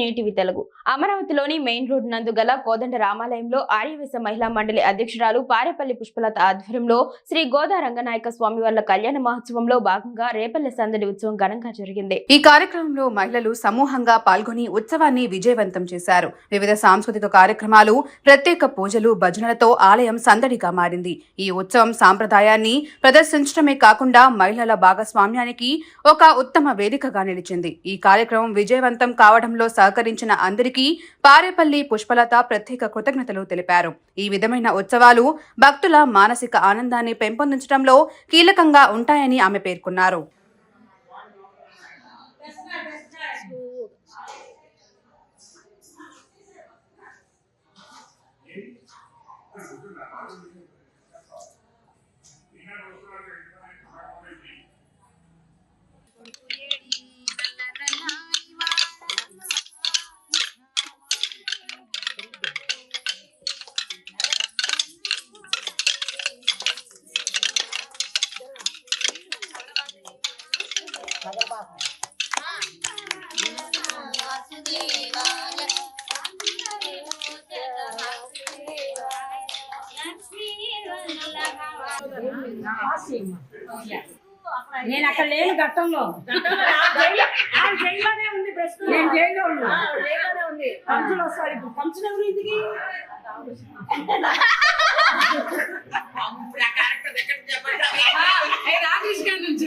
నేటివి TV Telugu. అమరావతిలోని main road నందు గల కోదండ రామాలయంలో ఆర్యవేశ మహిళా మండలి అధ్యక్షురాలు పారేపల్లి పుష్పలత ఆధ్వర్యంలో శ్రీ గోదా రంగనాయక స్వామి వార్ల కళ్యాణ మహోత్సవంలో భాగంగా రేపల్లె సందడి ఉత్సవం ఘనంగా జరిగింది. ఈ కార్యక్రమంలో మహిళలు సమూహంగా పాల్గొని ఉత్సవాన్ని విజయవంతం చేశారు. వివిధ సాంస్కృతిక కార్యక్రమాలు ప్రత్యేక పూజలు భజనలతో ఆలయం సందడిగా మారింది. ఈ ఉత్సవం సాంప్రదాయాన్ని ప్రదర్శించడమే కాకుండా మహిళల భాగస్వామ్యానికి ఒక ఉత్తమ వేదికగా నిలిచింది. ఈ కార్యక్రమం విజయవంతం కావడంలో సహకరించిన అందరికీ పారేపల్లి పుష్పలత ప్రత్యేక కృతజ్ఞతలు తెలిపారు. ఈ విధమైన ఉత్సవాలు భక్తుల మానసిక ఆనందాన్ని పెంపొందించడంలో కీలకంగా ఉంటాయని ఆమె పేర్కొన్నారు. నేను అక్కడ లేను గతంలో నేను జైల్లో ఉన్నా పంచులు వస్తాడు ఇప్పుడు పంచులు ఎవరు ఇంటికి రాకేష్ గారి నుంచి